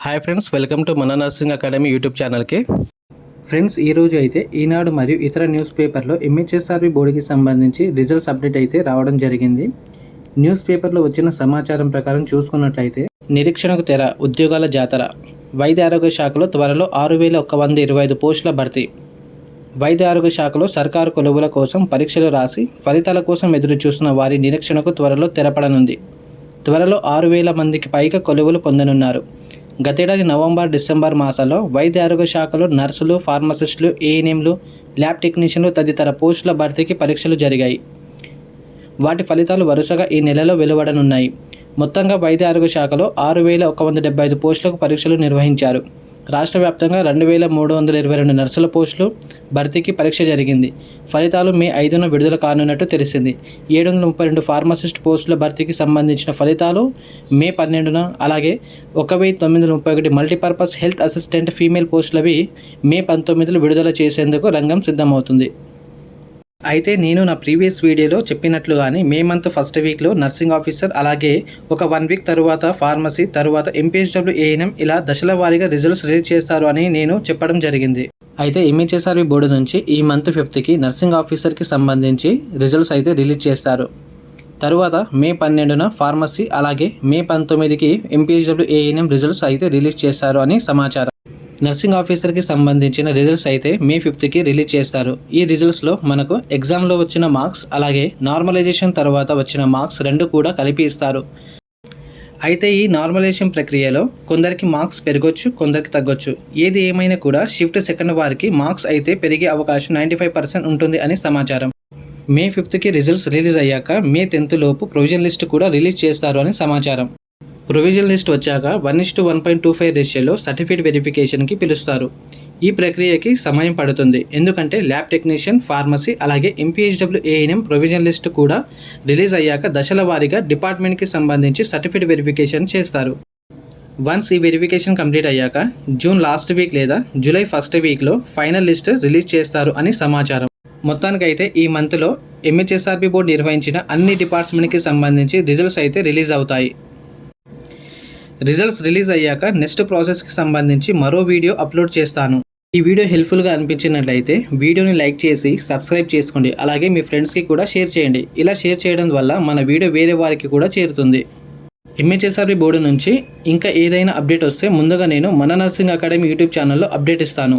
Hi friends welcome to మన nursing academy YouTube ఛానల్కి friends ఈ రోజు అయితే ఈనాడు మరియు ఇతర న్యూస్ పేపర్లో ఎంహెచ్ఎస్ఆర్బి బోర్డుకి సంబంధించి రిజల్ట్స్ అప్డేట్ అయితే రావడం జరిగింది. న్యూస్ పేపర్లో వచ్చిన సమాచారం ప్రకారం చూసుకున్నట్లయితే నిరీక్షణకు తెర ఉద్యోగాల జాతర వైద్య ఆరోగ్య శాఖలో త్వరలో ఆరు వేల ఒక వంద ఇరవై ఐదు పోస్టుల భర్తీ వైద్య ఆరోగ్య శాఖలో సర్కారు కొలువుల కోసం పరీక్షలు రాసి ఫలితాల కోసం ఎదురు చూస్తున్న వారి నిరీక్షణకు త్వరలో తెరపడనుంది. త్వరలో ఆరు వేల మందికి పైగా కొలువులు పొందనున్నారు. గతేడాది నవంబర్ డిసెంబర్ మాసాల్లో వైద్య ఆరోగ్య శాఖలో నర్సులు ఫార్మసిస్టులు ఏఎన్ఎంలు ల్యాబ్ టెక్నీషియన్లు తదితర పోస్టుల భర్తీకి పరీక్షలు జరిగాయి. వాటి ఫలితాలు వరుసగా ఈ నెలలో వెలువడనున్నాయి. మొత్తంగా వైద్య ఆరోగ్య శాఖలో ఆరు వేల ఒక వంద డెబ్బై ఐదు పోస్టులకు పరీక్షలు నిర్వహించారు. రాష్ట్ర వ్యాప్తంగా రెండు వేల మూడు వందల ఇరవై రెండు నర్సుల పోస్టులు భర్తీకి పరీక్ష జరిగింది. ఫలితాలు మే ఐదున విడుదల కానున్నట్టు తెలిసింది. ఏడు వందల ముప్పై రెండు ఫార్మసిస్ట్ పోస్టుల భర్తీకి సంబంధించిన ఫలితాలు మే పన్నెండున అలాగే ఒక వెయ్యి తొమ్మిది వందల ముప్పై ఒకటి మల్టీపర్పస్ హెల్త్ అసిస్టెంట్ ఫీమేల్ పోస్టులవి మే పంతొమ్మిదిలో విడుదల చేసేందుకు రంగం సిద్ధమవుతుంది. అయితే నేను నా ప్రీవియస్ వీడియోలో చెప్పినట్లుగానే మే మంత్ ఫస్ట్ వీక్లో నర్సింగ్ ఆఫీసర్ అలాగే ఒక వన్ వీక్ తరువాత ఫార్మసీ తరువాత ఎంపీహెచ్డబ్ల్యూ ఏఎన్ఎం ఇలా దశల వారీగా రిజల్ట్స్ రిలీజ్ చేస్తారు అని నేను చెప్పడం జరిగింది. అయితే ఎంహెచ్ఎస్ఆర్వి బోర్డు నుంచి ఈ మంత్ ఫిఫ్త్కి నర్సింగ్ ఆఫీసర్కి సంబంధించి రిజల్ట్స్ అయితే రిలీజ్ చేస్తారు తరువాత మే పన్నెండున ఫార్మసీ అలాగే మే పంతొమ్మిదికి M P H W A N M results అయితే రిలీజ్ చేస్తారు అని సమాచారం. నర్సింగ్ ఆఫీసర్కి సంబంధించిన రిజల్ట్స్ అయితే మే ఫిఫ్త్కి రిలీజ్ చేస్తారు. ఈ రిజల్ట్స్లో మనకు ఎగ్జామ్లో వచ్చిన మార్క్స్ అలాగే నార్మలైజేషన్ తర్వాత వచ్చిన మార్క్స్ రెండు కూడా కలిపి ఇస్తారు. అయితే ఈ నార్మలైజేషన్ ప్రక్రియలో కొందరికి మార్క్స్ పెరగొచ్చు కొందరికి తగ్గొచ్చు. ఏది ఏమైనా కూడా షిఫ్ట్ సెకండ్ వారికి మార్క్స్ అయితే పెరిగే అవకాశం నైంటీ ఫైవ్ పర్సెంట్ ఉంటుంది అని సమాచారం. మే ఫిఫ్త్కి రిజల్ట్స్ రిలీజ్ అయ్యాక మే టెన్త్ లోపు ప్రొవిజన్ లిస్ట్ కూడా రిలీజ్ చేస్తారు అని సమాచారం. ప్రొవిజన్ లిస్ట్ వచ్చాక one is to one point two five రేషియోలో సర్టిఫికేట్ వెరిఫికేషన్కి పిలుస్తారు. ఈ ప్రక్రియకి సమయం పడుతుంది. ఎందుకంటే ల్యాబ్ టెక్నీషియన్ ఫార్మసీ అలాగే M P H W A N M provision list కూడా రిలీజ్ అయ్యాక దశల వారీగా డిపార్ట్మెంట్కి సంబంధించి సర్టిఫికేట్ వెరిఫికేషన్ చేస్తారు. వన్స్ ఈ వెరిఫికేషన్ కంప్లీట్ అయ్యాక జూన్ లాస్ట్ వీక్ లేదా జూలై ఫస్ట్ వీక్లో ఫైనల్ లిస్ట్ రిలీజ్ చేస్తారు అని సమాచారం. మొత్తానికైతే ఈ మంత్లో ఎంహెచ్ఎస్ఆర్బి బోర్డు నిర్వహించిన అన్ని డిపార్ట్మెంట్కి సంబంధించి రిజల్ట్స్ అయితే రిలీజ్ అవుతాయి. రిజల్ట్స్ రిలీజ్ అయ్యాక నెక్స్ట్ ప్రాసెస్కి సంబంధించి మరో వీడియో అప్లోడ్ చేస్తాను. ఈ వీడియో హెల్ప్ఫుల్గా అనిపించినట్లయితే వీడియోని లైక్ చేసి సబ్స్క్రైబ్ చేసుకోండి. అలాగే మీ ఫ్రెండ్స్కి కూడా షేర్ చేయండి. ఇలా షేర్ చేయడం వల్ల మన వీడియో వేరే వారికి కూడా చేరుతుంది. ఎంహెచ్ఎస్ఆర్బి బోర్డు నుంచి ఇంకా ఏదైనా అప్డేట్ వస్తే ముందుగా నేను మన నర్సింగ్ అకాడమీ యూట్యూబ్ ఛానల్లో అప్డేట్ ఇస్తాను.